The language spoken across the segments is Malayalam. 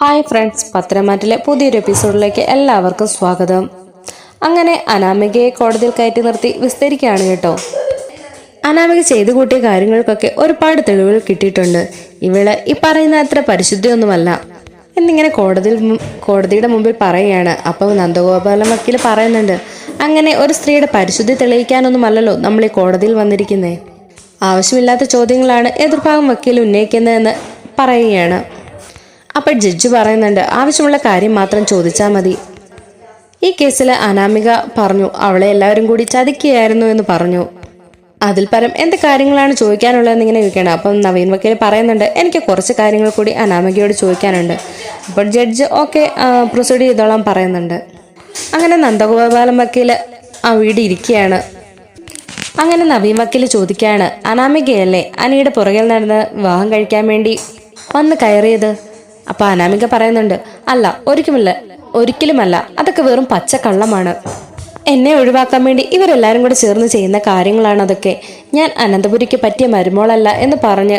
ഹായ് ഫ്രണ്ട്സ് പത്രമാറ്റിലെ പുതിയൊരു എപ്പിസോഡിലേക്ക് എല്ലാവർക്കും സ്വാഗതം. അങ്ങനെ അനാമികയെ കോടതിയിൽ കയറ്റി നിർത്തി വിസ്തരിക്കുകയാണ് കേട്ടോ. അനാമിക ചെയ്തു കൂട്ടിയ കാര്യങ്ങൾക്കൊക്കെ ഒരുപാട് തെളിവുകൾ കിട്ടിയിട്ടുണ്ട്. ഇവൾ ഈ പറയുന്ന അത്ര പരിശുദ്ധിയൊന്നുമല്ല. എന്നിങ്ങനെ കോടതിയിൽ കോടതിയുടെ മുമ്പിൽ പറയുകയാണ്. അപ്പോൾ നന്ദഗോപാലൻ വക്കീൽ പറയുന്നുണ്ട് അങ്ങനെ ഒരു സ്ത്രീയുടെ പരിശുദ്ധി തെളിയിക്കാനൊന്നുമല്ലല്ലോ നമ്മൾ ഈ കോടതിയിൽ വന്നിരിക്കുന്നത് ആവശ്യമില്ലാത്ത ചോദ്യങ്ങളാണ് എതിർഭാഗം വക്കീൽ ഉന്നയിക്കുന്നതെന്ന് പറയുകയാണ്. അപ്പോൾ ജഡ്ജ് പറയുന്നുണ്ട് ആവശ്യമുള്ള കാര്യം മാത്രം ചോദിച്ചാൽ മതി. ഈ കേസിൽ അനാമിക പറഞ്ഞു അവളെ എല്ലാവരും കൂടി ചതിക്കുകയായിരുന്നു എന്ന് പറഞ്ഞു. അതിൽ പരം എന്ത് കാര്യങ്ങളാണ് ചോദിക്കാനുള്ളതെന്ന് ഇങ്ങനെ ചോദിക്കണം അപ്പം നവീൻ വക്കീൽ പറയുന്നുണ്ട് എനിക്ക് കുറച്ച് കാര്യങ്ങൾ കൂടി അനാമികയോട് ചോദിക്കാനുണ്ട്. അപ്പോൾ ജഡ്ജ് ഓക്കെ പ്രൊസീഡ് ചെയ്തോളാം പറയുന്നുണ്ട്. അങ്ങനെ നന്ദഗോപാലൻ വക്കീൽ ആ വീട് ഇരിക്കുകയാണ്. അങ്ങനെ നവീൻ വക്കീൽ ചോദിക്കുകയാണ് അനാമികയല്ലേ? അനിയുടെ പുറകിൽ നടന്ന് വിവാഹം കഴിക്കാൻ വേണ്ടി വന്ന് കയറിയത്? അപ്പൊ അനാമിക പറയുന്നുണ്ട് അല്ല ഒരിക്കലുമല്ല ഒരിക്കലുമല്ല. അതൊക്കെ വെറും പച്ചക്കള്ളമാണ്. എന്നെ ഒഴിവാക്കാൻ വേണ്ടി ഇവരെല്ലാരും കൂടെ ചേർന്ന് ചെയ്യുന്ന കാര്യങ്ങളാണ് അതൊക്കെ. ഞാൻ അനന്തപുരിക്ക് പറ്റിയ മരുമോളല്ല എന്ന് പറഞ്ഞ്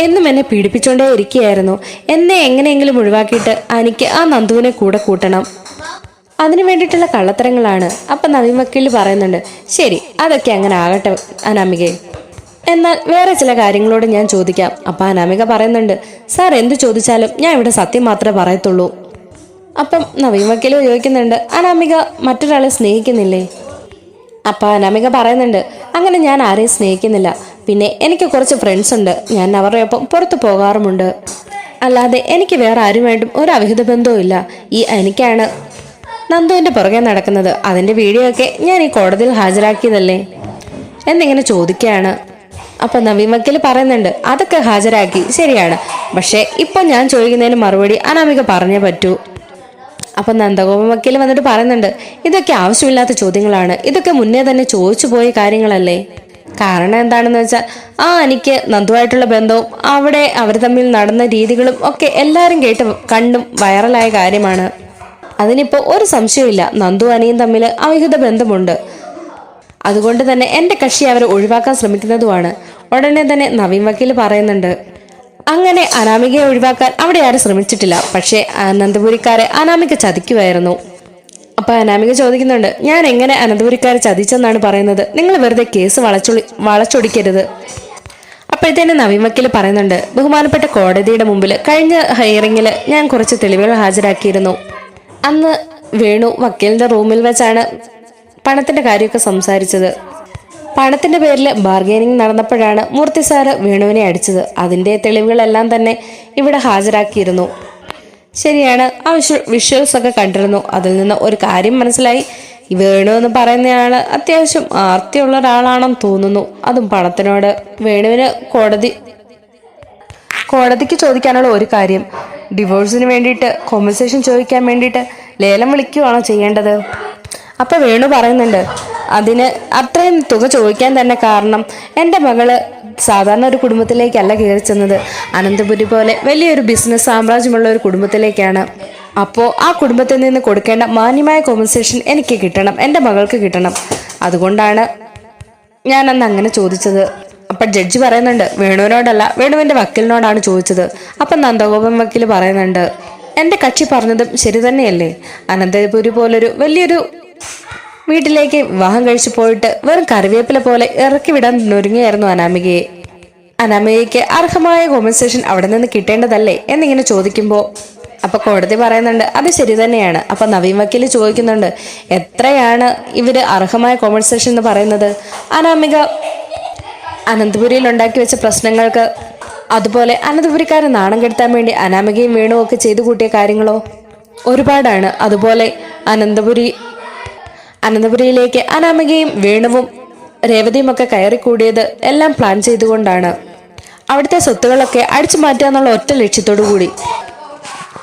എന്നും എന്നെ പീഡിപ്പിച്ചുകൊണ്ടേ ഇരിക്കുകയായിരുന്നു. എന്നെ എങ്ങനെയെങ്കിലും ഒഴിവാക്കിയിട്ട് എനിക്ക് ആ നന്ദുവിനെ കൂടെ കൂട്ടണം. അതിനു വേണ്ടിയിട്ടുള്ള കള്ളത്തരങ്ങളാണ്. അപ്പൊ നവീൻ വക്കീൽ പറയുന്നുണ്ട് ശരി അതൊക്കെ അങ്ങനെ ആകട്ടെ അനാമികയെ എന്നാൽ വേറെ ചില കാര്യങ്ങളോട് ഞാൻ ചോദിക്കാം. അപ്പൊ അനാമിക പറയുന്നുണ്ട് സാർ എന്ത് ചോദിച്ചാലും ഞാൻ ഇവിടെ സത്യം മാത്രമേ പറയത്തുള്ളൂ. അപ്പം നവീൻ വക്കീൽ ചോദിക്കുന്നുണ്ട് അനാമിക മറ്റൊരാളെ സ്നേഹിക്കുന്നില്ലേ? അപ്പൊ അനാമിക പറയുന്നുണ്ട് അങ്ങനെ ഞാൻ ആരെയും സ്നേഹിക്കുന്നില്ല. പിന്നെ എനിക്ക് കുറച്ച് ഫ്രണ്ട്സ് ഉണ്ട്. ഞാൻ അവരുടെ ഒപ്പം പുറത്തു പോകാറുമുണ്ട്. അല്ലാതെ എനിക്ക് വേറെ ആരുമായിട്ടും ഒരു അവിഹിത ബന്ധവും ഇല്ല. ഈ എനിക്കാണ് നന്ദുവിന്റെ പുറകെ നടക്കുന്നത്. അതിന്റെ വീഡിയോ ഒക്കെ ഞാൻ ഈ കോടതിയിൽ ഹാജരാക്കിയതല്ലേ? എന്നിങ്ങനെ ചോദിക്കുകയാണ്. അപ്പൊ നവീൻ വക്കീൽ പറയുന്നുണ്ട് അതൊക്കെ ഹാജരാക്കി ശരിയാണ്. പക്ഷേ ഇപ്പൊ ഞാൻ ചോദിക്കുന്നതിന് മറുപടി അനാമിക പറഞ്ഞേ പറ്റൂ. അപ്പൊ നന്ദഗോപൻ വക്കീൽ വന്നിട്ട് പറയുന്നുണ്ട് ഇതൊക്കെ ആവശ്യമില്ലാത്ത ചോദ്യങ്ങളാണ്. ഇതൊക്കെ മുന്നേ തന്നെ ചോദിച്ചു പോയ കാര്യങ്ങളല്ലേ? കാരണം എന്താണെന്ന് വെച്ചാൽ ആ എനിക്ക് നന്ദുവായിട്ടുള്ള ബന്ധവും അവിടെ അവർ തമ്മിൽ നടന്ന രീതികളും ഒക്കെ എല്ലാവരും കേട്ട് കണ്ടും വൈറലായ കാര്യമാണ്. അതിനിപ്പോൾ ഒരു സംശയമില്ല നന്ദു അനിയും തമ്മിൽ അവിഹിത ബന്ധമുണ്ട്. അതുകൊണ്ട് തന്നെ എന്റെ കക്ഷി അവരെ ഒഴിവാക്കാൻ ശ്രമിക്കുന്നതുമാണ്. ഉടനെ തന്നെ നവീൻ വക്കീൽ പറയുന്നുണ്ട് അങ്ങനെ അനാമികയെ ഒഴിവാക്കാൻ അവിടെ ആരും ശ്രമിച്ചിട്ടില്ല. പക്ഷേ അനന്തപുരിക്കാരെ അനാമിക ചതിക്കുമായിരുന്നു അപ്പൊ അനാമിക ചോദിക്കുന്നുണ്ട് ഞാൻ എങ്ങനെ അനന്തപുരിക്കാരെ ചതിച്ചെന്നാണ് പറയുന്നത്? നിങ്ങൾ വെറുതെ കേസ് വളച്ചൊളി വളച്ചൊടിക്കരുത്. അപ്പോഴത്തേന് നവീൻ വക്കീൽ പറയുന്നുണ്ട് ബഹുമാനപ്പെട്ട കോടതിയുടെ മുമ്പിൽ കഴിഞ്ഞ ഹയറിങ്ങിൽ ഞാൻ കുറച്ച് തെളിവുകൾ ഹാജരാക്കിയിരുന്നു. അന്ന് വേണു വക്കീലിന്റെ റൂമിൽ വെച്ചാണ് പണത്തിന്റെ കാര്യമൊക്കെ സംസാരിച്ചത്. പണത്തിന്റെ പേരിൽ ബാർഗെയിനിങ് നടന്നപ്പോഴാണ് മൂർത്തി സാറ് വേണുവിനെ അടിച്ചത്. അതിന്റെ തെളിവുകളെല്ലാം തന്നെ ഇവിടെ ഹാജരാക്കിയിരുന്നു. ശരിയാണ് ആ വിഷ്വ വിഷ്വൽസ് ഒക്കെ കണ്ടിരുന്നു. അതിൽ നിന്ന് ഒരു കാര്യം മനസ്സിലായി. വേണു എന്ന് പറയുന്നയാൾ അത്യാവശ്യം ആർത്തിയുള്ള ഒരാളാണെന്ന് തോന്നുന്നു. അതും പണത്തിനോട്. വേണുവിന് കോടതി കോടതിക്ക് ചോദിക്കാനുള്ള ഒരു കാര്യം. ഡിവോഴ്സിന് വേണ്ടിയിട്ട് കോമ്പൻസേഷൻ ചോദിക്കാൻ വേണ്ടിയിട്ട് ലേലം വിളിക്കുകയാണോ ചെയ്യേണ്ടത്? അപ്പൊ വേണു പറയുന്നുണ്ട് അതിന് അത്രയും തുക ചോദിക്കാൻ തന്നെ കാരണം എന്റെ മകൾ സാധാരണ ഒരു കുടുംബത്തിലേക്കല്ല കയറി ചെന്നത്. അനന്തപുരി പോലെ വലിയൊരു ബിസിനസ് സാമ്രാജ്യമുള്ള ഒരു കുടുംബത്തിലേക്കാണ്. അപ്പോൾ ആ കുടുംബത്തിൽ നിന്ന് കൊടുക്കേണ്ട മാന്യമായ കോമ്പൻസേഷൻ എനിക്ക് കിട്ടണം എന്റെ മകൾക്ക് കിട്ടണം. അതുകൊണ്ടാണ് ഞാൻ അന്ന് അങ്ങനെ ചോദിച്ചത്. അപ്പൊ ജഡ്ജി പറയുന്നുണ്ട് വേണുവിനോടല്ല വേണുവിന്റെ വക്കീലിനോടാണ് ചോദിച്ചത്. അപ്പൊ നന്ദഗോപൻ വക്കീൽ പറയുന്നുണ്ട് എന്റെ കക്ഷി പറഞ്ഞതും ശരി തന്നെയല്ലേ? അനന്തപുരി പോലൊരു വലിയൊരു വീട്ടിലേക്ക് വിവാഹം കഴിച്ചു പോയിട്ട് വെറും കറിവേപ്പില പോലെ ഇറക്കി വിടാൻ ഒരുങ്ങിയായിരുന്നു അനാമികയെ. അനാമികയ്ക്ക് അർഹമായ കോമ്പൻസേഷൻ അവിടെ നിന്ന് കിട്ടേണ്ടതല്ലേ എന്നിങ്ങനെ ചോദിക്കുമ്പോൾ അപ്പൊ കോടതി പറയുന്നുണ്ട് അത് ശരി തന്നെയാണ്. അപ്പൊ നവീൻ വക്കീൽ ചോദിക്കുന്നുണ്ട് എത്രയാണ് ഇവർ അർഹമായ കോമ്പൻസേഷൻ എന്ന് പറയുന്നത്? അനാമിക അനന്തപുരിയിൽ ഉണ്ടാക്കി വെച്ച പ്രശ്നങ്ങൾക്ക് അതുപോലെ അനന്തപുരിക്കാരെ നാണം കെടുത്താൻ വേണ്ടി അനാമികയും വേണുവും ചെയ്തു കൂട്ടിയ കാര്യങ്ങളോ? ഒരുപാടാണ്. അതുപോലെ അനന്തപുരി അനന്തപുരിയിലേക്ക് അനാമികയും വേണുവും രേവതിയും ഒക്കെ കയറിക്കൂടിയത് എല്ലാം പ്ലാൻ ചെയ്തുകൊണ്ടാണ്. അവിടുത്തെ സ്വത്തുകളൊക്കെ അടിച്ചു മാറ്റുക എന്നുള്ള ഒറ്റ ലക്ഷ്യത്തോടു കൂടി.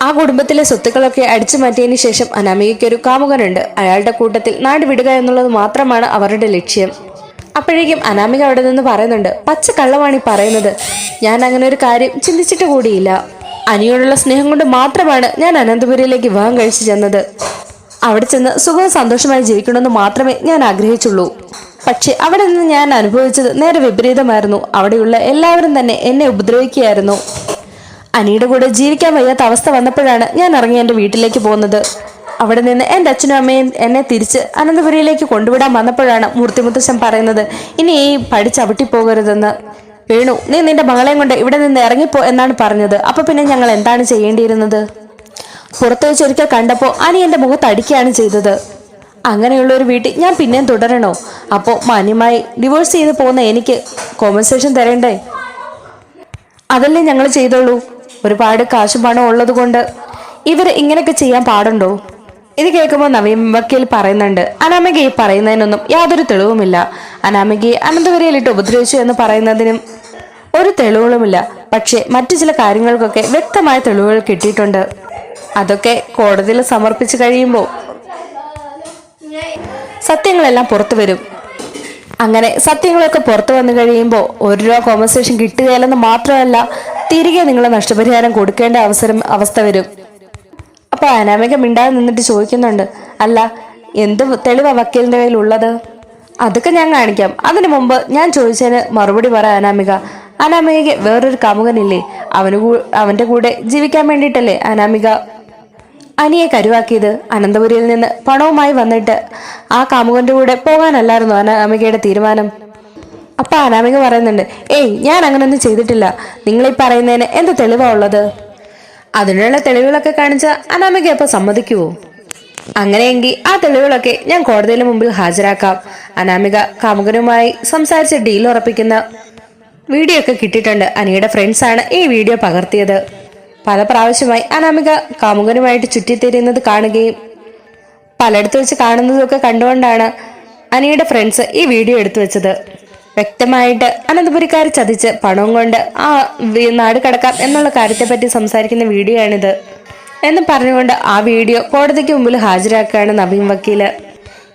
ആ കുടുംബത്തിലെ സ്വത്തുക്കളൊക്കെ അടിച്ചു മാറ്റിയതിനു ശേഷം അനാമികയ്ക്ക് ഒരു കാമുകനുണ്ട്. അയാളുടെ കൂട്ടത്തിൽ നാട് വിടുക എന്നുള്ളത് മാത്രമാണ് അവരുടെ ലക്ഷ്യം. അപ്പോഴേക്കും അനാമിക അവിടെ നിന്ന് പറയുന്നുണ്ട് പച്ച കള്ളമാണ് ഈ പറയുന്നത്. ഞാൻ അങ്ങനെ ഒരു കാര്യം ചിന്തിച്ചിട്ട് കൂടിയില്ല. അനിയോടുള്ള സ്നേഹം കൊണ്ട് മാത്രമാണ് ഞാൻ അനന്തപുരിയിലേക്ക് വിവാഹം കഴിച്ചു ചെന്നത്. അവിടെ ചെന്ന് സുഖവും സന്തോഷമായി ജീവിക്കണമെന്ന് മാത്രമേ ഞാൻ ആഗ്രഹിച്ചുള്ളൂ. പക്ഷെ അവിടെ നിന്ന് ഞാൻ അനുഭവിച്ചത് നേരെ വിപരീതമായിരുന്നു. അവിടെയുള്ള എല്ലാവരും തന്നെ എന്നെ ഉപദ്രവിക്കുകയായിരുന്നു. അനിയുടെ കൂടെ ജീവിക്കാൻ വയ്യാത്ത അവസ്ഥ വന്നപ്പോഴാണ് ഞാൻ ഇറങ്ങി എന്റെ വീട്ടിലേക്ക് പോകുന്നത്. അവിടെ നിന്ന് എന്റെ അച്ഛനും അമ്മയും എന്നെ തിരിച്ച് അനന്തപുരിയിലേക്ക് കൊണ്ടുവിടാൻ വന്നപ്പോഴാണ് മൂർത്തിമുത്തശ്ശൻ പറയുന്നത് ഇനി ഈ പഠിച്ചവിട്ടി ചവിട്ടി പോകരുതെന്ന്. വേണു നീ നിന്റെ മകളെയും കൊണ്ട് ഇവിടെ നിന്ന് ഇറങ്ങിപ്പോ എന്നാണ് പറഞ്ഞത്. അപ്പൊ പിന്നെ ഞങ്ങൾ എന്താണ് ചെയ്യേണ്ടിയിരുന്നത്? പുറത്തു വെച്ചൊരിക്കൽ കണ്ടപ്പോൾ അനി എന്റെ മുഖത്ത് അടിക്കുകയാണ് ചെയ്തത്. അങ്ങനെയുള്ള ഒരു വീട്ടിൽ ഞാൻ പിന്നെയും തുടരണോ? അപ്പോൾ മാന്യമായി ഡിവോഴ്സ് ചെയ്ത് പോകുന്ന എനിക്ക് കോമ്പൻസേഷൻ തരണ്ടേ? അതല്ലേ ഞങ്ങൾ ചെയ്തോളൂ ഒരുപാട് കാശും പണം ഉള്ളത് കൊണ്ട് ഇവർ ഇങ്ങനെയൊക്കെ ചെയ്യാൻ പാടുണ്ടോ? ഇത് കേൾക്കുമ്പോൾ നവീൻ വക്കീൽ പറയുന്നുണ്ട് അനാമിക ഈ പറയുന്നതിനൊന്നും യാതൊരു തെളിവുമില്ല. അനാമികയെ അനന്തപുരയിലിട്ട് ഉപദ്രവിച്ചു എന്ന് പറയുന്നതിനും ഒരു തെളിവുകളുമില്ല. പക്ഷേ മറ്റു ചില കാര്യങ്ങൾക്കൊക്കെ വ്യക്തമായ തെളിവുകൾ കിട്ടിയിട്ടുണ്ട്. അതൊക്കെ കോടതിയിൽ സമർപ്പിച്ചു കഴിയുമ്പോൾ സത്യങ്ങളെല്ലാം പുറത്തു വരും. അങ്ങനെ സത്യങ്ങളൊക്കെ പുറത്തു വന്നു കഴിയുമ്പോൾ ഒരു രൂപ കോമ്പൻസേഷൻ കിട്ടുകയില്ലെന്ന് മാത്രമല്ല തിരികെ നിങ്ങൾ നഷ്ടപരിഹാരം കൊടുക്കേണ്ട അവസരം അവസ്ഥ വരും. അപ്പൊ അനാമിക മിണ്ടാതെ നിന്നിട്ട് ചോദിക്കുന്നുണ്ട് അല്ല എന്ത് തെളിവാ വക്കീലിന്റെ കയ്യിലുള്ളത്? അതൊക്കെ ഞാൻ കാണിക്കാം. അതിനു മുമ്പ് ഞാൻ ചോദിച്ചതിന് മറുപടി പറ അനാമിക. അനാമികയ്ക്ക് വേറൊരു കാമുകനില്ലേ? അവന് അവന്റെ കൂടെ ജീവിക്കാൻ വേണ്ടിയിട്ടല്ലേ അനാമിക അനിയെ കരുവാക്കിയത് അനന്തപുരിയിൽ നിന്ന് പണവുമായി വന്നിട്ട് ആ കാമുകന്റെ കൂടെ പോകാനല്ലായിരുന്നു അനാമികയുടെ തീരുമാനം? അപ്പൊ അനാമിക പറയുന്നുണ്ട് ഏയ് ഞാൻ അങ്ങനൊന്നും ചെയ്തിട്ടില്ല. നിങ്ങൾ ഈ പറയുന്നതിന് എന്ത് തെളിവാ ഉള്ളത്? അതിനുള്ള തെളിവുകളൊക്കെ കാണിച്ച അനാമിക അപ്പൊ സമ്മതിക്കുവോ? അങ്ങനെയെങ്കിൽ ആ തെളിവുകളൊക്കെ ഞാൻ കോടതിയിലെ മുമ്പിൽ ഹാജരാക്കാം. അനാമിക കാമുകനുമായി സംസാരിച്ച് ഡീൽ ഉറപ്പിക്കുന്ന വീഡിയോ ഒക്കെ കിട്ടിയിട്ടുണ്ട്. അനിയുടെ ഫ്രണ്ട്സാണ് ഈ വീഡിയോ പകർത്തിയത്. പല പ്രാവശ്യമായി അനാമിക കാമുകനുമായിട്ട് ചുറ്റിത്തിരിയുന്നത് കാണുകയും പലയിടത്ത് വെച്ച് കാണുന്നതൊക്കെ കണ്ടുകൊണ്ടാണ് അനിയുടെ ഫ്രണ്ട്സ് ഈ വീഡിയോ എടുത്തു വെച്ചത്. വ്യക്തമായിട്ട് അനന്തപുരിക്കാർ ചതിച്ച് പണവും കൊണ്ട് ആ നാട് കടക്കാം എന്നുള്ള കാര്യത്തെപ്പറ്റി സംസാരിക്കുന്ന വീഡിയോ ആണിത്. എന്ന് പറഞ്ഞുകൊണ്ട് ആ വീഡിയോ കോടതിക്ക് മുമ്പിൽ ഹാജരാക്കുകയാണ് നവീൻ വക്കീൽ.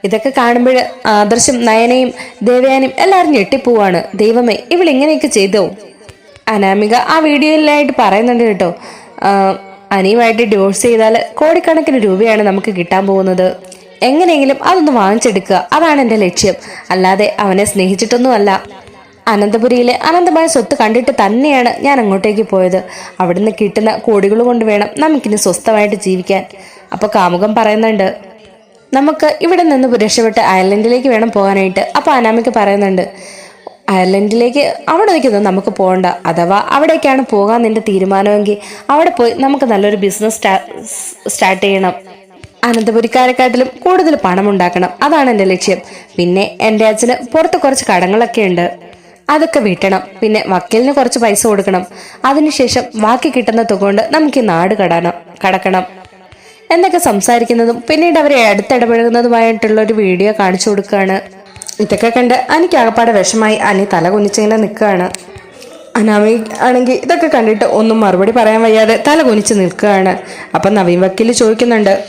ഇതൊക്കെ കാണുമ്പോൾ ആദർശം നയനയും ദേവയാനും എല്ലാവരും ഞെട്ടിപ്പോവാണ്. ദൈവമേ ഇവളിങ്ങനെയൊക്കെ ചെയ്തോ? അനാമിക ആ വീഡിയോയിലായിട്ട് പറയുന്നുണ്ട് കേട്ടോ. അനിയുമായിട്ട് ഡിവോഴ്സ് ചെയ്താൽ കോടിക്കണക്കിന് രൂപയാണ് നമുക്ക് കിട്ടാൻ പോകുന്നത്. എങ്ങനെയെങ്കിലും അതൊന്ന് വാങ്ങിച്ചെടുക്കുക. അതാണ് എന്റെ ലക്ഷ്യം. അല്ലാതെ അവനെ സ്നേഹിച്ചിട്ടൊന്നുമല്ല. അനന്തപുരിയിലെ അനന്തമായ സ്വത്ത് കണ്ടിട്ട് തന്നെയാണ് ഞാൻ അങ്ങോട്ടേക്ക് പോയത്. അവിടുന്ന് കിട്ടുന്ന കോടികൾ കൊണ്ട് വേണം നമുക്കിനി സ്വസ്ഥമായിട്ട് ജീവിക്കാൻ. അപ്പോൾ കാമുകം പറയുന്നുണ്ട് നമുക്ക് ഇവിടെ നിന്ന് രക്ഷപ്പെട്ട് അയർലൻഡിലേക്ക് വേണം പോകാനായിട്ട്. അപ്പോൾ അനാമിക പറയുന്നുണ്ട് അയർലൻഡിലേക്ക് അവിടെ നിൽക്കുന്നത് നമുക്ക് പോകണ്ട. അഥവാ അവിടേക്കാണ് പോകാൻ നിന്റെ തീരുമാനമെങ്കിൽ അവിടെ പോയി നമുക്ക് നല്ലൊരു ബിസിനസ് സ്റ്റാർട്ട് ചെയ്യണം. അനന്തപുരിക്കാരെക്കാട്ടിലും കൂടുതൽ പണം ഉണ്ടാക്കണം അതാണ് എന്റെ ലക്ഷ്യം. പിന്നെ എന്റെ അച്ഛന് പുറത്ത് കുറച്ച് കടങ്ങളൊക്കെ ഉണ്ട്. അതൊക്കെ വീട്ടണം. പിന്നെ വക്കീലിന് കുറച്ച് പൈസ കൊടുക്കണം. അതിനുശേഷം ബാക്കി കിട്ടുന്ന തുക കൊണ്ട് നമുക്ക് ഈ നാട് കടണം കടക്കണം. എന്നൊക്കെ സംസാരിക്കുന്നതും പിന്നീട് അവരെ അടുത്തിടപഴകുന്നതുമായിട്ടുള്ള ഒരു വീഡിയോ കാണിച്ചു കൊടുക്കുകയാണ്. ഇതൊക്കെ കണ്ട് അനിക്ക് ആകപ്പാടെ വിഷമായി. അനി തല കുനിച്ചിങ്ങനെ നിൽക്കുകയാണ്. അനാമി ആണെങ്കിൽ ഇതൊക്കെ കണ്ടിട്ട് ഒന്നും മറുപടി പറയാൻ വയ്യാതെ തല കുനിച്ച് നിൽക്കുകയാണ്. അപ്പം നവീൻ വക്കീൽ ചോദിക്കുന്നുണ്ട്.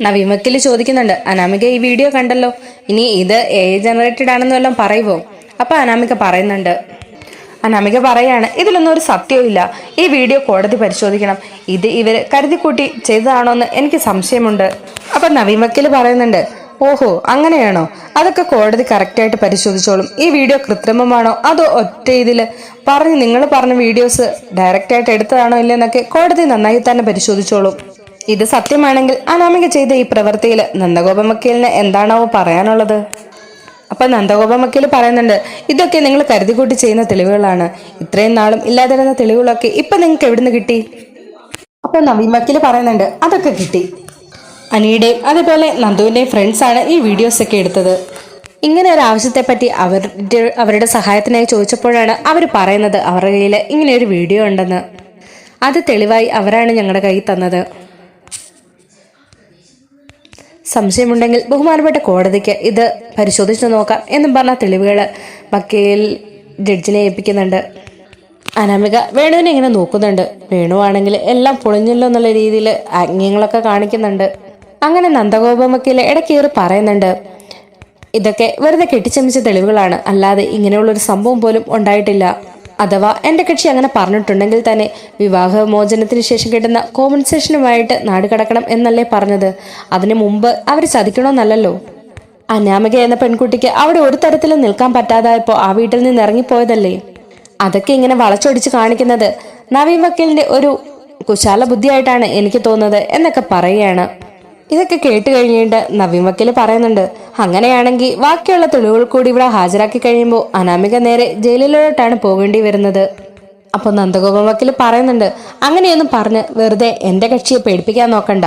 നവീൻ വക്കീൽ ചോദിക്കുന്നുണ്ട്. അനാമിക ഈ വീഡിയോ കണ്ടല്ലോ. ഇനി ഇത് എ ജനറേറ്റഡ് ആണെന്ന് വല്ലതും പറയുമോ അപ്പം അനാമിക പറയുന്നുണ്ട്. അനാമിക പറയാണ് ഇതിലൊന്നും ഒരു സത്യവുമില്ല ഈ വീഡിയോ കോടതി പരിശോധിക്കണം. ഇത് ഇവർ കരുതിക്കൂട്ടി ചെയ്തതാണോ എന്ന് എനിക്ക് സംശയമുണ്ട്. അപ്പം നവീൻ വക്കീൽ പറയുന്നുണ്ട് ഓഹോ അങ്ങനെയാണോ? അതൊക്കെ കോടതി കറക്റ്റായിട്ട് പരിശോധിച്ചോളും. ഈ വീഡിയോ കൃത്രിമമാണോ? അതോ ഒറ്റ ഇതിൽ പറഞ്ഞ് നിങ്ങൾ പറഞ്ഞ വീഡിയോസ് ഡയറക്റ്റ് ആയിട്ട് എടുത്തതാണോ ഇല്ലെന്നൊക്കെ കോടതി നന്നായി തന്നെ പരിശോധിച്ചോളും. ഇത് സത്യമാണെങ്കിൽ അനാമിക ചെയ്ത ഈ പ്രവൃത്തിയിൽ നന്ദഗോപമക്കീലിന് എന്താണാവോ പറയാനുള്ളത്? അപ്പൊ നന്ദഗോപ പറയുന്നുണ്ട് ഇതൊക്കെ നിങ്ങൾ കരുതിക്കൂട്ടി ചെയ്യുന്ന തെളിവുകളാണ്. ഇത്രയും നാളും ഇല്ലാതിരുന്ന തെളിവുകളൊക്കെ ഇപ്പൊ നിങ്ങൾക്ക് എവിടുന്ന് കിട്ടി? അപ്പൊ നവീൻ വക്കീൽ പറയുന്നുണ്ട് അതൊക്കെ കിട്ടി. അനിയുടെയും അതേപോലെ നന്ദുവിന്റെയും ഫ്രണ്ട്സാണ് ഈ വീഡിയോസ് ഒക്കെ എടുത്തത്. ഇങ്ങനെ ഒരു ആവശ്യത്തെപ്പറ്റി അവരുടെ അവരുടെ സഹായത്തിനായി ചോദിച്ചപ്പോഴാണ് അവർ പറയുന്നത് അവരുടെ കയ്യിൽ ഇങ്ങനെ ഒരു വീഡിയോ ഉണ്ടെന്ന്. അത് തെളിവായി അവരാണ് ഞങ്ങളുടെ കയ്യിൽ തന്നത്. സംശയമുണ്ടെങ്കിൽ ബഹുമാനപ്പെട്ട കോടതിക്ക് ഇത് പരിശോധിച്ചു നോക്കാം എന്നും പറഞ്ഞ തെളിവുകൾ വക്കീൽ ജഡ്ജിനെ ഏൽപ്പിക്കുന്നുണ്ട്. അനാമിക വേണുവിനെ ഇങ്ങനെ നോക്കുന്നുണ്ട്. വേണുവാണെങ്കിൽ എല്ലാം പൊളിഞ്ഞല്ലോ എന്നുള്ള രീതിയിൽ ആജ്ഞങ്ങളൊക്കെ കാണിക്കുന്നുണ്ട്. അങ്ങനെ നന്ദഗോപ വക്കീൽ ഇടയ്ക്കേറി പറയുന്നുണ്ട്. ഇതൊക്കെ വെറുതെ കെട്ടിച്ചമിച്ച തെളിവുകളാണ്. അല്ലാതെ ഇങ്ങനെയുള്ളൊരു സംഭവം പോലും ഉണ്ടായിട്ടില്ല. അഥവാ എന്റെ കക്ഷി അങ്ങനെ പറഞ്ഞിട്ടുണ്ടെങ്കിൽ തന്നെ വിവാഹമോചനത്തിന് ശേഷം കിട്ടുന്ന കോമ്പൻസേഷനുമായിട്ട് നാട് കടക്കണം എന്നല്ലേ പറഞ്ഞത്. അതിനു മുമ്പ് അവർ ചതിക്കണമെന്നല്ലല്ലോ. അനാമിക എന്ന പെൺകുട്ടിക്ക് അവിടെ ഒരു തരത്തിലും നിൽക്കാൻ പറ്റാതായപ്പോൾ ആ വീട്ടിൽ നിന്ന് ഇറങ്ങിപ്പോയതല്ലേ? അതൊക്കെ ഇങ്ങനെ വളച്ചൊടിച്ച് കാണിക്കുന്നത് നവീൻ വക്കീലിന്റെ ഒരു കുശാല ബുദ്ധിയായിട്ടാണ് എനിക്ക് തോന്നുന്നത് എന്നൊക്കെ പറയുകയാണ്. ഇതൊക്കെ കേട്ട് കഴിഞ്ഞിട്ട് നവീൻ വക്കീൽ പറയുന്നുണ്ട് അങ്ങനെയാണെങ്കിൽ ബാക്കിയുള്ള തെളിവുകൾ കൂടി ഇവിടെ ഹാജരാക്കി കഴിയുമ്പോൾ അനാമിക നേരെ ജയിലിലോട്ടാണ് പോകേണ്ടി വരുന്നത്. അപ്പോൾ നന്ദഗോപൻ വക്കീൽ പറയുന്നുണ്ട് അങ്ങനെയൊന്നും പറഞ്ഞ് വെറുതെ എന്റെ കക്ഷിയെ പേടിപ്പിക്കാൻ നോക്കണ്ട.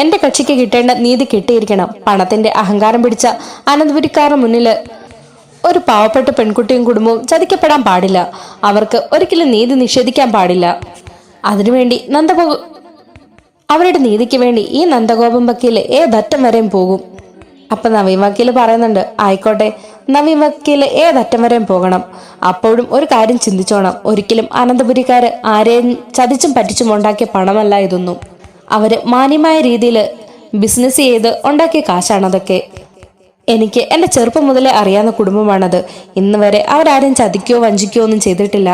എന്റെ കക്ഷിക്ക് കിട്ടേണ്ട നീതി കിട്ടിയിരിക്കണം. പണത്തിന്റെ അഹങ്കാരം പിടിച്ച അനന്തപുരിക്കാരുടെ മുന്നിൽ ഒരു പാവപ്പെട്ട പെൺകുട്ടിയും കുടുംബവും ചതിക്കപ്പെടാൻ പാടില്ല. അവർക്ക് ഒരിക്കലും നീതി നിഷേധിക്കാൻ പാടില്ല. അതിനുവേണ്ടി നന്ദഗോ അവരുടെ നീതിക്ക് വേണ്ടി ഈ നന്ദഗോപം വക്കീൽ ഏതറ്റം വരെയും പോകും. അപ്പൊ നവീൻ വക്കീൽ പറയുന്നുണ്ട് ആയിക്കോട്ടെ നവീൻ വക്കീൽ ഏതറ്റം വരെയും പോകണം. അപ്പോഴും ഒരു കാര്യം ചിന്തിച്ചോണം. ഒരിക്കലും അനന്തപുരിക്കാര് ആരെയും ചതിച്ചും പറ്റിച്ചും ഉണ്ടാക്കിയ പണമല്ല ഇതൊന്നും. അവർ മാന്യമായ രീതിയിൽ ബിസിനസ് ചെയ്ത് ഉണ്ടാക്കിയ കാശാണതൊക്കെ എനിക്ക് എന്റെ ചെറുപ്പം മുതലേ അറിയാവുന്ന കുടുംബമാണത്. ഇന്ന് വരെ അവരാരും ചതിക്കോ വഞ്ചിക്കോ ഒന്നും ചെയ്തിട്ടില്ല.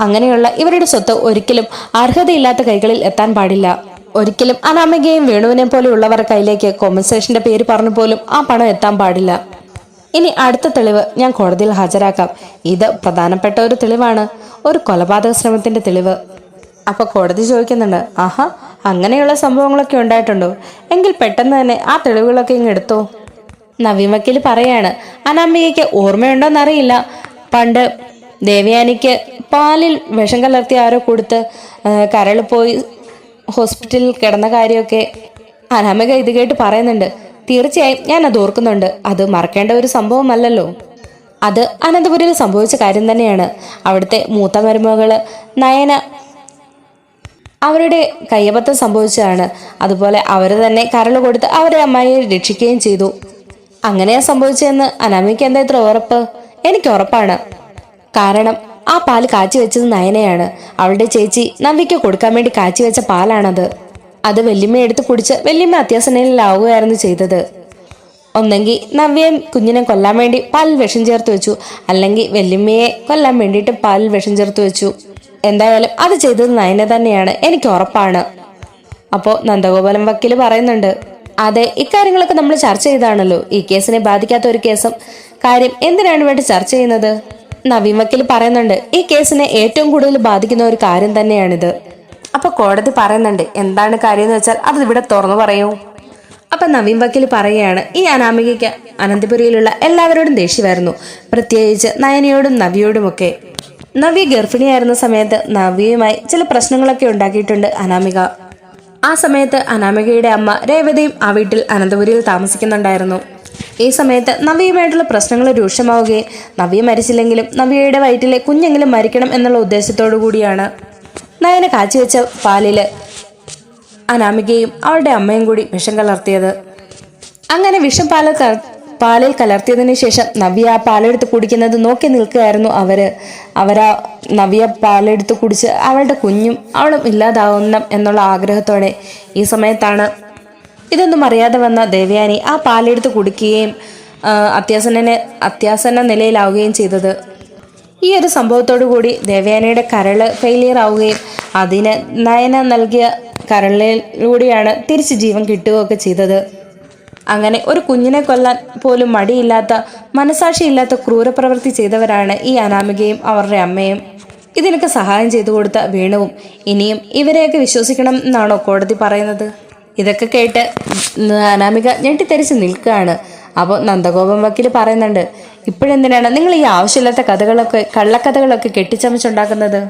അങ്ങനെയുള്ള ഇവരുടെ സ്വത്ത് ഒരിക്കലും അർഹതയില്ലാത്ത കൈകളിൽ എത്താൻ പാടില്ല. ഒരിക്കലും അനാമികയും വേണുവിനെ പോലെയുള്ളവർ കയ്യിലേക്ക് കോമ്പൻസേഷന്റെ പേര് പറഞ്ഞു പോലും ആ പണം എത്താൻ പാടില്ല. ഇനി അടുത്ത തെളിവ് ഞാൻ കോടതിയിൽ ഹാജരാക്കാം. ഇത് പ്രധാനപ്പെട്ട ഒരു തെളിവാണ്. ഒരു കൊലപാതക ശ്രമത്തിന്റെ തെളിവ്. അപ്പൊ കോടതി ചോദിക്കുന്നുണ്ട് ആഹാ അങ്ങനെയുള്ള സംഭവങ്ങളൊക്കെ ഉണ്ടായിട്ടുണ്ടോ? എങ്കിൽ പെട്ടെന്ന് തന്നെ ആ തെളിവുകളൊക്കെ ഇങ്ങ് എടുത്തോ. നവീൻ വക്കീൽ പറയാണ് അനാമികയ്ക്ക് ഓർമ്മയുണ്ടോന്നറിയില്ല പണ്ട് ദേവയാനിക്ക് പാലിൽ വിഷം കലർത്തി ആരോ കൊടുത്ത് കരൾ പോയി ഹോസ്പിറ്റലിൽ കിടന്ന കാര്യമൊക്കെ അനാമിക ഇത് കേട്ട് പറയുന്നുണ്ട്. തീർച്ചയായും ഞാൻ അത് ഓർക്കുന്നുണ്ട്. അത് മറക്കേണ്ട ഒരു സംഭവമല്ലല്ലോ. അത് അനന്തപുരിയിൽ സംഭവിച്ച കാര്യം തന്നെയാണ്. അവിടുത്തെ മൂത്ത മരുമകൾ നയന അവരുടെ കയ്യബദ്ധം സംഭവിച്ചതാണ്. അതുപോലെ അവർ തന്നെ കരൾ കൊടുത്ത് അവരെ അമ്മായിയെ രക്ഷിക്കുകയും ചെയ്തു. അങ്ങനെയാ സംഭവിച്ചതെന്ന് അനാമിക്ക് എന്താ ഇത്ര ഉറപ്പ്? എനിക്ക് ഉറപ്പാണ്. കാരണം ആ പാൽ കാച്ചി വെച്ചത് നയനയാണ്. അവളുടെ ചേച്ചി നവ്യയ്ക്ക് കൊടുക്കാൻ വേണ്ടി കാച്ചി വെച്ച പാലാണത്. അത് വല്യമ്മ എടുത്ത് കുടിച്ച് വല്യമ്മ അത്യാസനയിലാവുകയായിരുന്നു ചെയ്തത്. ഒന്നെങ്കിൽ നവ്യം കുഞ്ഞിനെ കൊല്ലാൻ വേണ്ടി പാൽ വിഷം ചേർത്ത് വെച്ചു. അല്ലെങ്കിൽ വല്യമ്മയെ കൊല്ലാൻ വേണ്ടിയിട്ട് പാൽ വിഷം ചേർത്ത് വെച്ചു. എന്തായാലും അത് ചെയ്തത് നയന തന്നെയാണ്. എനിക്ക് ഉറപ്പാണ്. അപ്പോൾ നന്ദഗോപാലം വക്കീൽ പറയുന്നുണ്ട്. അതെ ഇക്കാര്യങ്ങളൊക്കെ നമ്മൾ ചർച്ച ചെയ്താണല്ലോ. ഈ കേസിനെ ബാധിക്കാത്ത ഒരു കേസും. കാര്യം എന്തിനാണ് വേണ്ടി ചർച്ച ചെയ്യുന്നത്? നവീൻ വക്കീൽ പറയുന്നുണ്ട് ഈ കേസിനെ ഏറ്റവും കൂടുതൽ ബാധിക്കുന്ന ഒരു കാര്യം തന്നെയാണിത്. അപ്പൊ കോടതി പറയുന്നുണ്ട് എന്താണ് കാര്യം എന്ന് വെച്ചാൽ അത് ഇവിടെ തുറന്നു പറയൂ. അപ്പൊ നവീൻ വക്കീൽ പറയുകയാണ് ഈ അനാമികയ്ക്ക് അനന്തപുരിയിലുള്ള എല്ലാവരോടും ദേഷ്യമായിരുന്നു പ്രത്യേകിച്ച് നയനയോടും നവിയോടുമൊക്കെ നവി ഗർഭിണിയായിരുന്ന സമയത്ത് നവിയുമായി ചില പ്രശ്നങ്ങളൊക്കെ ഉണ്ടാക്കിയിട്ടുണ്ട് അനാമിക. ആ സമയത്ത് അനാമികയുടെ അമ്മ രേവതയും ആ വീട്ടിൽ അനന്തപുരിയിൽ താമസിക്കുന്നുണ്ടായിരുന്നു. ഈ സമയത്ത് നവ്യയുമായിട്ടുള്ള പ്രശ്നങ്ങൾ രൂക്ഷമാവുകയും നവ്യ മരിച്ചില്ലെങ്കിലും നവിയയുടെ വയറ്റിലെ കുഞ്ഞെങ്കിലും മരിക്കണം എന്നുള്ള ഉദ്ദേശത്തോടു കൂടിയാണ്. നയന കാച്ചിവെച്ച പാലിൽ അനാമികയും അവളുടെ അമ്മയും കൂടി വിഷം കലർത്തിയത്. അങ്ങനെ വിഷം പാല പാലിൽ കലർത്തിയതിനു ശേഷം നവ്യ ആ പാലെടുത്ത് കുടിക്കുന്നത് നോക്കി നിൽക്കുകയായിരുന്നു അവർ. അവരാ നവ്യ പാലെടുത്ത് കുടിച്ച് അവളുടെ കുഞ്ഞും അവളും ഇല്ലാതാവുന്ന എന്നുള്ള ആഗ്രഹത്തോടെ ഈ സമയത്താണ് ഇതൊന്നും അറിയാതെ വന്ന ദേവയാനി ആ പാലെടുത്ത് കുടിക്കുകയും അത്യാസനെ അത്യാസന്ന നിലയിലാവുകയും ചെയ്തത്. ഈ ഒരു സംഭവത്തോടു കൂടി ദേവയാനിയുടെ കരൾ ഫെയിലിയർ ആവുകയും അതിന് നയന നൽകിയ കരളിലൂടെയാണ് തിരിച്ച് ജീവൻ കിട്ടുകയൊക്കെ ചെയ്തത്. അങ്ങനെ ഒരു കുഞ്ഞിനെ കൊല്ലാൻ പോലും മടിയില്ലാത്ത മനസാക്ഷിയില്ലാത്ത ക്രൂരപ്രവൃത്തി ചെയ്തവരാണ് ഈ അനാമികയും അവരുടെ അമ്മയും. ഇതിനൊക്കെ സഹായം ചെയ്തു കൊടുത്ത വേണുവും. ഇനിയും ഇവരെയൊക്കെ വിശ്വസിക്കണം എന്നാണോ കോടതി പറയുന്നത്? ഇതൊക്കെ കേട്ട് അനാമിക ഞെട്ടിത്തെരിച്ച് നിൽക്കുകയാണ്. അപ്പോൾ നന്ദഗോപൻ വക്കീൽ പറയുന്നുണ്ട് ഇപ്പോഴെന്തിനാണ് നിങ്ങൾ ഈ ആവശ്യമില്ലാത്ത കഥകളൊക്കെ കള്ളക്കഥകളൊക്കെ കെട്ടിച്ചമച്ചുണ്ടാക്കുന്നത്?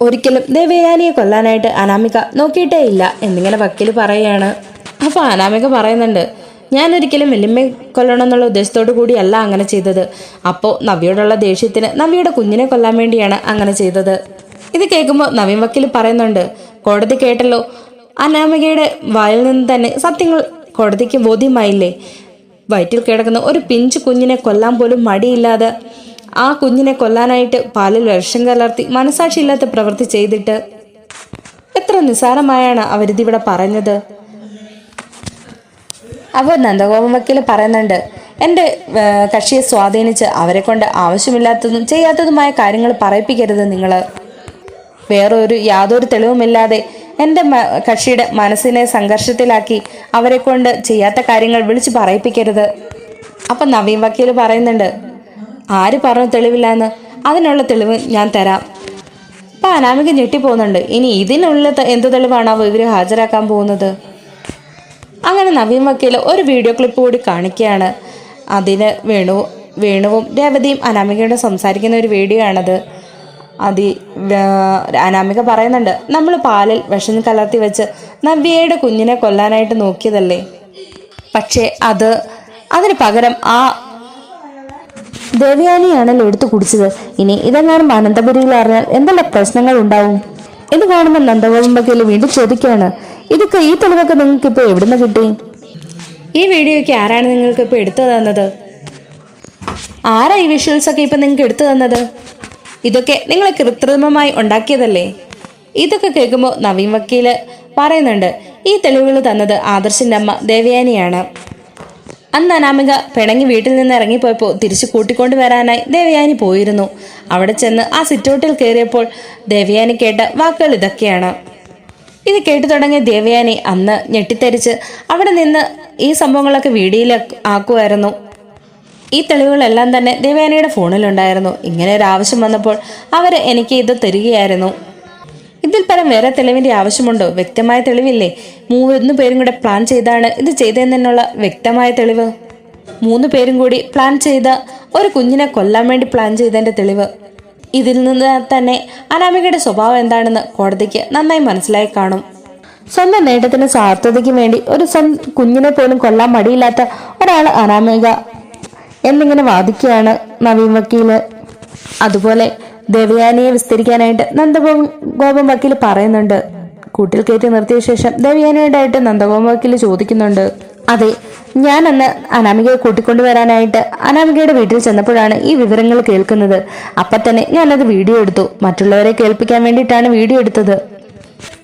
ഒരിക്കലും ദേവയാനിയെ കൊല്ലാനായിട്ട് അനാമിക നോക്കിയിട്ടേ ഇല്ല എന്നിങ്ങനെ വക്കീൽ പറയുകയാണ്. അപ്പോൾ അനാമിക പറയുന്നുണ്ട് ഞാൻ ഒരിക്കലും വെല്ലുമ്മ കൊല്ലണം എന്നുള്ള ഉദ്ദേശത്തോടു കൂടിയല്ല അങ്ങനെ ചെയ്തത്. അപ്പോൾ നവിയോടുള്ള ദേഷ്യത്തിന് നവിയുടെ കുഞ്ഞിനെ കൊല്ലാൻ വേണ്ടിയാണ് അങ്ങനെ ചെയ്തത്. ഇത് കേൾക്കുമ്പോൾ നവീൻ വക്കീൽ പറയുന്നുണ്ട് കോടതി കേട്ടല്ലോ. അനാമികയുടെ വായിൽ നിന്ന് തന്നെ സത്യങ്ങൾ കോടതിക്ക് ബോധ്യമായില്ലേ? വയറ്റിൽ കിടക്കുന്ന ഒരു പിഞ്ചു കുഞ്ഞിനെ കൊല്ലാൻ പോലും മടിയില്ലാതെ ആ കുഞ്ഞിനെ കൊല്ലാനായിട്ട് പാലിൽ വിഷം കലർത്തി മനസാക്ഷിയില്ലാത്ത പ്രവൃത്തി ചെയ്തിട്ട് എത്ര നിസ്സാരമായാണ് അവരിതിവിടെ പറഞ്ഞത് അപ്പോൾ നന്ദഗോപൻ വക്കീൽ പറയുന്നുണ്ട് എന്റെ കക്ഷിയെ സ്വാധീനിച്ച് അവരെ കൊണ്ട് ആവശ്യമില്ലാത്തതും ചെയ്യാത്തതുമായ കാര്യങ്ങൾ പറയിപ്പിക്കരുത് നിങ്ങൾ വേറൊരു യാതൊരു തെളിവുമില്ലാതെ എന്റെ കക്ഷിയുടെ മനസ്സിനെ സംഘർഷത്തിലാക്കി അവരെ കൊണ്ട് ചെയ്യാത്ത കാര്യങ്ങൾ വിളിച്ചു പറയിപ്പിക്കരുത്. അപ്പം നവീൻ വക്കീൽ പറയുന്നുണ്ട് ആര് പറഞ്ഞു തെളിവില്ല എന്ന് അതിനുള്ള തെളിവ് ഞാൻ തരാം. അപ്പം അനാമിക ഞെട്ടിപ്പോകുന്നുണ്ട് ഇനി ഇതിനുള്ള എന്ത് തെളിവാണാവോ ഇവർ ഹാജരാക്കാൻ പോകുന്നത്? അങ്ങനെ നവീൻ വക്കീൽ ഒരു വീഡിയോ ക്ലിപ്പ് കൂടി കാണിക്കുകയാണ്. അതിന് വേണു വേണുവും രേവതിയും അനാമികയോട് സംസാരിക്കുന്ന ഒരു വീഡിയോ ആണത്. അതി അനാമിക പറയുന്നുണ്ട് നമ്മൾ പാലിൽ വിഷം കലർത്തി വെച്ച് നവ്യയുടെ കുഞ്ഞിനെ കൊല്ലാനായിട്ട് നോക്കിയതല്ലേ? പക്ഷേ അത് അതിന് പകരം ആ ദേവയാനിയാണല്ലോ എടുത്തു കുടിച്ചത്. ഇനി ഇതെങ്ങാനും അനന്തപുരിയിൽ അറിഞ്ഞാൽ എന്തെല്ലാം പ്രശ്നങ്ങൾ ഉണ്ടാവും? ഇത് കാണുമ്പോൾ നന്ദഗോപമ്പക്കയിൽ വീണ്ടും ചോദിക്കുകയാണ് ഇതൊക്കെ ഈ തെളിവൊക്കെ നിങ്ങൾക്ക് ഇപ്പോൾ എവിടുന്ന് കിട്ടി? ഈ വീഡിയോ വീഡിയോയ്ക്ക് ആരാണ് നിങ്ങൾക്ക് ഇപ്പോൾ എടുത്തു തന്നത്? ആരാ ഈ വിഷ്വൽസ് ഒക്കെ ഇപ്പം നിങ്ങൾക്ക് എടുത്തു തന്നത്? ഇതൊക്കെ നിങ്ങൾ കൃത്രിമമായി ഉണ്ടാക്കിയതല്ലേ? ഇതൊക്കെ കേൾക്കുമ്പോൾ നവീൻ വക്കീൽ പറയുന്നുണ്ട് ഈ തെളിവുകൾ തന്നത് ആദർശിന്റെ അമ്മ ദേവയാനിയാണ്. അന്ന് അനാമിക പിണങ്ങി വീട്ടിൽ നിന്ന് ഇറങ്ങിപ്പോയപ്പോൾ തിരിച്ചു കൂട്ടിക്കൊണ്ടു വരാനായി ദേവയാനി പോയിരുന്നു. അവിടെ ചെന്ന് ആ സിറ്റൗട്ടിൽ കയറിയപ്പോൾ ദേവയാനി കേട്ട വാക്കുകൾ ഇതൊക്കെയാണ്. ഇത് കേട്ടു തുടങ്ങിയ ദേവയാനി അന്ന് ഞെട്ടിത്തെരിച്ച് അവിടെ നിന്ന് ഈ സംഭവങ്ങളൊക്കെ വീഡിയോയിൽ ആക്കുമായിരുന്നു. ഈ തെളിവുകളെല്ലാം തന്നെ ദേവയാനിയുടെ ഫോണിലുണ്ടായിരുന്നു. ഇങ്ങനെ ഒരു ആവശ്യം വന്നപ്പോൾ അവർ എനിക്ക് ഇത് തരികയായിരുന്നു. ഇതിൽ പരം വേറെ തെളിവിന്റെ ആവശ്യമുണ്ടോ? വ്യക്തമായ തെളിവില്ലേ? മൂന്ന് പേരും കൂടെ പ്ലാൻ ചെയ്താണ് ഇത് ചെയ്തതെന്നുള്ള വ്യക്തമായ തെളിവ്. മൂന്ന് പേരും കൂടി പ്ലാൻ ചെയ്ത ഒരു കുഞ്ഞിനെ കൊല്ലാൻ വേണ്ടി പ്ലാൻ ചെയ്തതിന്റെ തെളിവ്. ഇതിൽ നിന്ന് തന്നെ അനാമികയുടെ സ്വഭാവം എന്താണെന്ന് കോടതിക്ക് നന്നായി മനസ്സിലായി കാണും. സ്വന്തം നേട്ടത്തിന് സ്വാർത്ഥതയ്ക്ക് വേണ്ടി ഒരു സ്വന്തം കുഞ്ഞിനെ പോലും കൊല്ലാൻ മടിയില്ലാത്ത ഒരാൾ അനാമിക എന്നിങ്ങനെ വാദിക്കുകയാണ് നവീൻ വക്കീൽ. അതുപോലെ ദേവയാനിയെ വിസ്തരിക്കാനായിട്ട് നന്ദഗോപം ഗോപം വക്കീൽ പറയുന്നുണ്ട്. കൂട്ടിൽ കയറ്റി നിർത്തിയ ശേഷം ദേവയാനിയോടായിട്ട് നന്ദഗോപം വക്കീൽ ചോദിക്കുന്നുണ്ട്. അതെ ഞാൻ അന്ന് അനാമികയെ കൂട്ടിക്കൊണ്ടുവരാനായിട്ട് അനാമികയുടെ വീട്ടിൽ ചെന്നപ്പോഴാണ് ഈ വിവരങ്ങൾ കേൾക്കുന്നത്. അപ്പൊ തന്നെ ഞാനത് വീഡിയോ എടുത്തു. മറ്റുള്ളവരെ കേൾപ്പിക്കാൻ വേണ്ടിയിട്ടാണ് വീഡിയോ എടുത്തത്.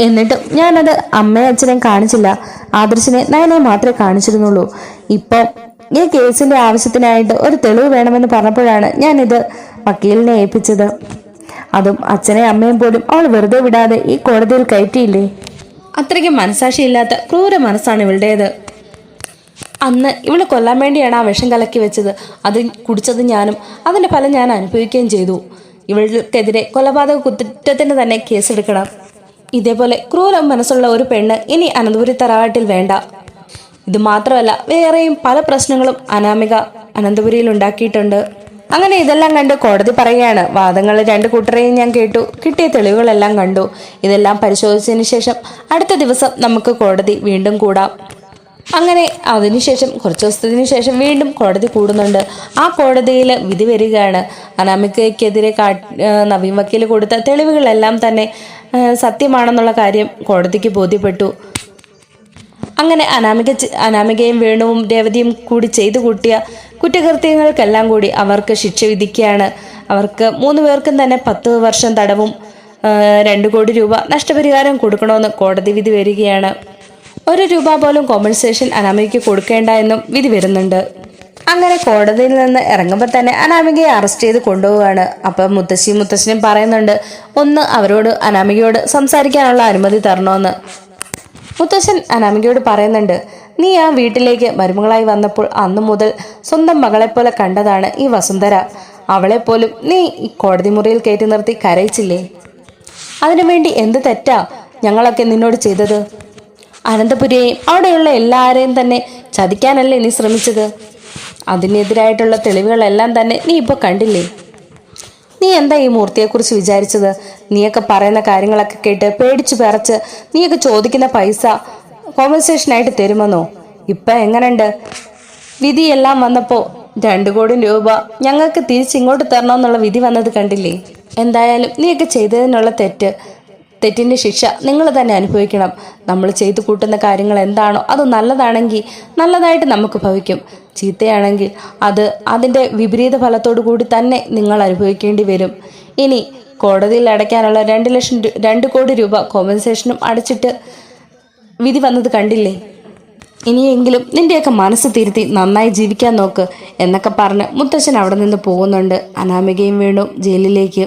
എന്നിട്ടും ഞാനത് അമ്മയും അച്ഛനെയും കാണിച്ചില്ല. ആദർശിനെ നയനെ മാത്രമേ കാണിച്ചിരുന്നുള്ളൂ. ഇപ്പം ഈ കേസിന്റെ ആവശ്യത്തിനായിട്ട് ഒരു തെളിവ് വേണമെന്ന് പറഞ്ഞപ്പോഴാണ് ഞാനിത് വക്കീലിനെ ഏൽപ്പിച്ചത്. അതും അച്ഛനെയും അമ്മയും പോലും അവൾ വെറുതെ വിടാതെ ഈ കോടതിയിൽ കയറ്റിയില്ലേ? അത്രയ്ക്ക് മനസാക്ഷിയില്ലാത്ത ക്രൂര മനസ്സാണ് ഇവളുടേത്. അന്ന് ഇവളെ കൊല്ലാൻ വേണ്ടിയാണ് ആ വിഷം കലക്കി വെച്ചത്. അത് കുടിച്ചത് ഞാനും. അതിന്റെ ഫലം ഞാൻ അനുഭവിക്കുകയും ചെയ്തു. ഇവൾക്കെതിരെ കൊലപാതക കുറ്റത്തിന് തന്നെ കേസെടുക്കണം. ഇതേപോലെ ക്രൂര മനസ്സുള്ള ഒരു പെണ്ണ് ഇനി അനന്തപുരി തറവാട്ടിൽ വേണ്ട. ഇത് മാത്രമല്ല വേറെയും പല പ്രശ്നങ്ങളും അനാമിക അനന്തപുരിയിൽ ഉണ്ടാക്കിയിട്ടുണ്ട്. അങ്ങനെ ഇതെല്ലാം കണ്ട് കോടതി പറയുകയാണ്. വാദങ്ങൾ രണ്ട് കൂട്ടരെയും ഞാൻ കേട്ടു. കിട്ടിയ തെളിവുകളെല്ലാം കണ്ടു. ഇതെല്ലാം പരിശോധിച്ചതിന് ശേഷം അടുത്ത ദിവസം നമുക്ക് കോടതി വീണ്ടും കൂടാം. അങ്ങനെ അതിനുശേഷം കുറച്ച് ദിവസത്തിന് ശേഷം വീണ്ടും കോടതി കൂടുന്നുണ്ട്. ആ കോടതിയിൽ വിധി വരികയാണ്. അനാമികയ്ക്കെതിരെ കാ നവീൻ വക്കീൽ കൊടുത്ത തെളിവുകളെല്ലാം തന്നെ സത്യമാണെന്നുള്ള കാര്യം കോടതിക്ക് ബോധ്യപ്പെട്ടു. അങ്ങനെ അനാമിക അനാമികയും വേണുവും രേവതിയും കൂടി ചെയ്തു കൂട്ടിയ കുറ്റകൃത്യങ്ങൾക്കെല്ലാം കൂടി അവർക്ക് ശിക്ഷ വിധിക്കുകയാണ്. അവർക്ക് മൂന്ന് പേർക്കും തന്നെ പത്ത് വർഷം തടവും രണ്ട് കോടി രൂപ നഷ്ടപരിഹാരം കൊടുക്കണമെന്ന് കോടതി വിധി വരികയാണ്. ഒരു രൂപ പോലും കോമ്പൻസേഷൻ അനാമികയ്ക്ക് കൊടുക്കേണ്ട എന്നും വിധി വരുന്നുണ്ട്. അങ്ങനെ കോടതിയിൽ നിന്ന് ഇറങ്ങുമ്പോൾ തന്നെ അനാമികയെ അറസ്റ്റ് ചെയ്ത് കൊണ്ടുപോവുകയാണ്. അപ്പം മുത്തശ്ശി മുത്തശ്ശനും പറയുന്നുണ്ട് ഒന്ന് അവരോട് അനാമികയോട് സംസാരിക്കാനുള്ള അനുമതി തരണമെന്ന്. മുത്തശ്ശൻ അനാമികയോട് പറയുന്നുണ്ട് നീ ആ വീട്ടിലേക്ക് മരുമകളായി വന്നപ്പോൾ അന്നു മുതൽ സ്വന്തം മകളെപ്പോലെ കണ്ടതാണ് ഈ വസുന്ധര. അവളെപ്പോലും നീ ഈ കോടതി മുറിയിൽ കയറ്റി നിർത്തി കരയിച്ചില്ലേ? അതിനുവേണ്ടി എന്ത് തെറ്റാ ഞങ്ങളൊക്കെ നിന്നോട് ചെയ്തത്? അനന്തപുരിയെയും അവിടെയുള്ള എല്ലാവരെയും തന്നെ ചതിക്കാനല്ലേ നീ ശ്രമിച്ചത്? അതിനെതിരായിട്ടുള്ള തെളിവുകളെല്ലാം തന്നെ നീ ഇപ്പോൾ കണ്ടില്ലേ? നീ എന്താ ഈ മൂർത്തിയെക്കുറിച്ച് വിചാരിച്ചത്? നീയൊക്കെ പറയുന്ന കാര്യങ്ങളൊക്കെ കേട്ട് പേടിച്ചു പിറച്ച് നീയൊക്കെ ചോദിക്കുന്ന പൈസ കോമ്പൻസേഷനായിട്ട് തരുമെന്നോ? ഇപ്പം എങ്ങനെയുണ്ട്? വിധിയെല്ലാം വന്നപ്പോൾ രണ്ടു കോടി രൂപ ഞങ്ങൾക്ക് തിരിച്ചിങ്ങോട്ട് തരണമെന്നുള്ള വിധി വന്നത് കണ്ടില്ലേ? എന്തായാലും നീയൊക്കെ ചെയ്തതിനുള്ള തെറ്റ് തെറ്റിന്റെ ശിക്ഷ നിങ്ങൾ തന്നെ അനുഭവിക്കണം. നമ്മൾ ചെയ്തു കൂട്ടുന്ന കാര്യങ്ങൾ എന്താണോ അത് നല്ലതാണെങ്കിൽ നല്ലതായിട്ട് നമുക്ക് ഭവിക്കും. ചീത്തയാണെങ്കിൽ അത് അതിന്റെ വിപരീത ഫലത്തോടു കൂടി തന്നെ നിങ്ങൾ അനുഭവിക്കേണ്ടി വരും. ഇനി കോടതിയിൽ അടയ്ക്കാനുള്ള രണ്ട് ലക്ഷം രണ്ട് കോടി രൂപ കോമ്പൻസേഷനും അടച്ചിട്ട് വിധി വന്നത് കണ്ടില്ലേ? ഇനിയെങ്കിലും നിന്റെയൊക്കെ മനസ്സ് തിരുത്തി നന്നായി ജീവിക്കാൻ നോക്ക് എന്നൊക്കെ പറഞ്ഞ് മുത്തച്ഛൻ അവിടെ നിന്ന് പോകുന്നുണ്ട്. അനാമികയും വീണ്ടും ജയിലിലേക്ക്.